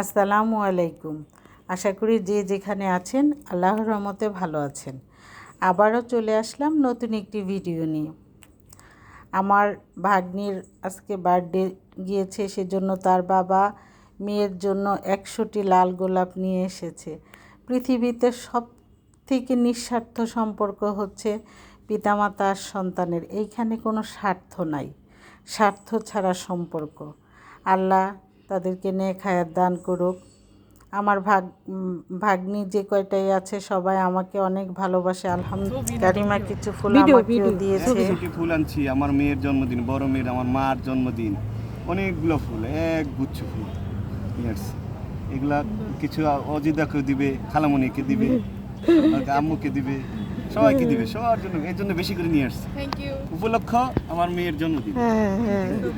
আসসালামু আলাইকুম। আশা করি যে যেখানে আছেন আল্লাহর রহমতে ভালো আছেন। আবারও চলে আসলাম নতুন একটি ভিডিও নিয়ে। আমার ভাগ্নির আজকে বার্থডে গিয়েছে, সেজন্য তার বাবা মেয়ের জন্য একশোটি লাল গোলাপ নিয়ে এসেছে। পৃথিবীতে সব থেকে নিঃস্বার্থ সম্পর্ক হচ্ছে পিতামাতা আর সন্তানের। এইখানে কোনো স্বার্থ নাই। স্বার্থ ছাড়া সম্পর্ক। আল্লাহ তাদেরকে নেক হায়াত দান করুক। আমার ভাগ ভাগ্নি যে কয়টাই আছে সবাই আমাকে অনেক ভালোবাসে। আলহামদুলিল্লাহ। কারিমা কিছু ফুল আমাকেও দিয়েছে। ফুল আনছি আমার মেয়ের জন্মদিন বড় মেয়ের আমার মার জন্মদিন। অনেকগুলো ফুল এক গুচ্ছ ফুল। নিয়ে এগুলা কিছু অজিদাকে দিবে খালামণিকে দিবে আম্মুকে দিবে সবাইকে দিবে সবার জন্য এর জন্য বেশি করে নিয়ে আসছি। উপলক্ষ আমার মেয়ের জন্মদিন হ্যাঁ হ্যাঁ এখন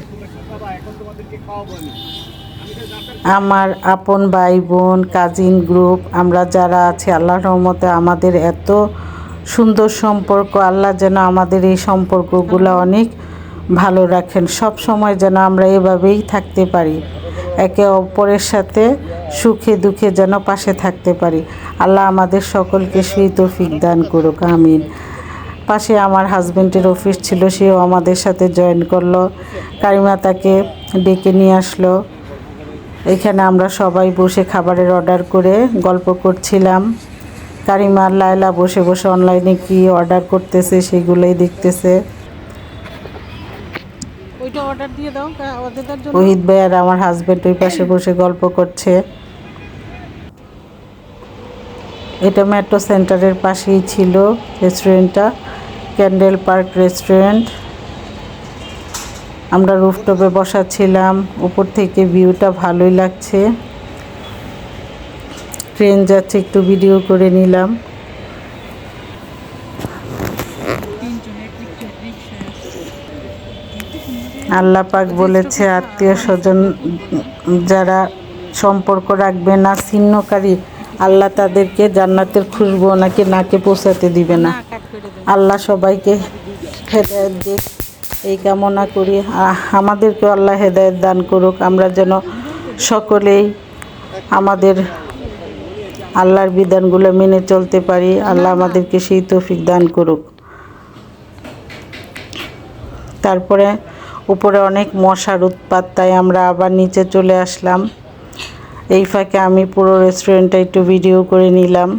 তোমাদেরকে খাওয়াবো আমি আমার আপন ভাই বোন কাজিন গ্রুপ আমরা যারা আছি আল্লাহর রহমতে আমাদের এত সুন্দর সম্পর্ক, আল্লাহ যেন আমাদের এই সম্পর্কগুলো অনেক ভালো রাখেন। সব সময় যেন আমরা এভাবেই থাকতে পারি, একে অপরের সাথে সুখে দুঃখে যেন পাশে থাকতে পারি। আল্লাহ আমাদের সকলকে সেই তৌফিক দান করুক, আমিন। পাশে আমার হাজবেন্ডের অফিস ছিল সেও আমাদের সাথে জয়েন করল। কারিমা তাকে ডেকে নিয়ে আসলো। এখানে আমরা সবাই বসে খাবারের অর্ডার করে গল্প করছিলাম। কারিমা আর লায়লা বসে বসে অনলাইনে কি অর্ডার করতেছে সেগুলোই দেখতেছে। ওহিদ ভাই আর আমার হাজব্যান্ড ওই পাশে বসে গল্প করছে। এটা মেট্রো সেন্টারের পাশেই ছিল রেস্টুরেন্টটা, ক্যান্ডেল পার্ক রেস্টুরেন্ট। আমরা রুফটপে বসা ছিলাম উপর থেকে ভিউটা ভালোই লাগছে। ট্রেন যাচ্ছে, একটু ভিডিও করে নিলাম। আল্লাহ পাক বলেছে, আত্মীয় স্বজন যারা সম্পর্ক রাখবে না, ছিন্নকারী আল্লাহ তাদেরকে জান্নাতের খুশবু নাকি নাকে পৌঁছাতে দিবে না। আল্লাহ সবাইকে হেদায়ত দিক এই কামনা করি। আমাদেরকে আল্লাহ হেদায়ত দান করুক। আমরা যেন সকলেই আমাদের আল্লাহর বিধানগুলো মেনে চলতে পারি। আল্লাহ আমাদেরকে সেই তৌফিক দান করুক। তারপরে উপরে অনেক মশার উৎপাত তাই আমরা আবার নিচে চলে আসলাম। এই ফাঁকে আমি পুরো রেস্টুরেন্টটা একটু ভিডিও করে নিলাম।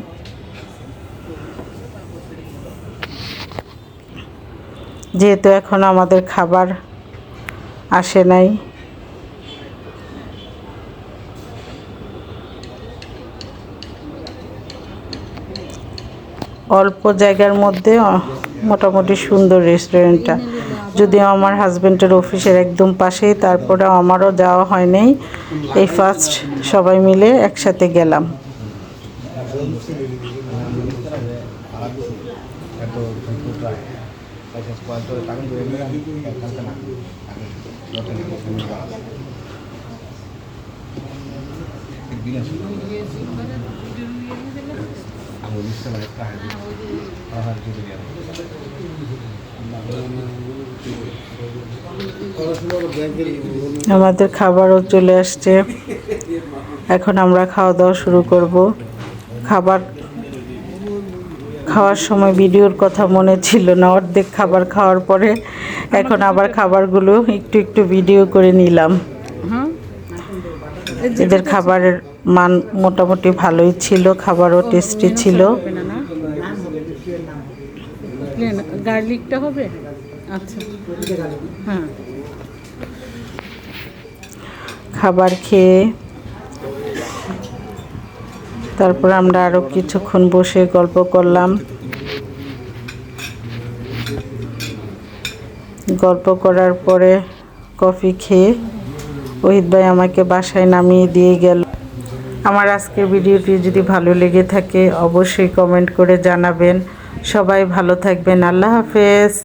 যেহেতু এখন আমাদের খাবার আসে নাই। অল্প জায়গার মধ্যে মোটামুটি সুন্দর রেস্টুরেন্টটা যদিও আমার হাজব্যান্ডের অফিসের একদম পাশেই তারপরে আমারও যাওয়া হয় নাই এই ফার্স্ট সবাই মিলে একসাথে গেলাম। আমাদের খাবারও চলে আসছে। এখন আমরা খাওয়া দাওয়া শুরু করব। খাবার খাওয়ার সময় ভিডিওর কথা মনে ছিল না, অর্ধেক খাবার খাওয়ার পরে এখন আবার খাবারগুলো একটু একটু ভিডিও করে নিলাম। এদের খাবারের মান মোটামুটি ভালোই ছিল, খাবারও টেস্টি ছিল। গার্লিকটা হবে? আচ্ছা। হ্যাঁ খাবার খেয়ে তারপর আমরা আরও কিছুক্ষণ বসে গল্প করলাম। গল্প করার পরে কফি খেয়ে ওহিদ ভাই আমাকে বাসায় নামিয়ে দিয়ে গেল। আমার আজকের ভিডিওটি যদি ভালো লেগে থাকে অবশ্যই কমেন্ট করে জানাবেন। সবাই ভালো থাকবেন। আল্লাহ হাফেজ।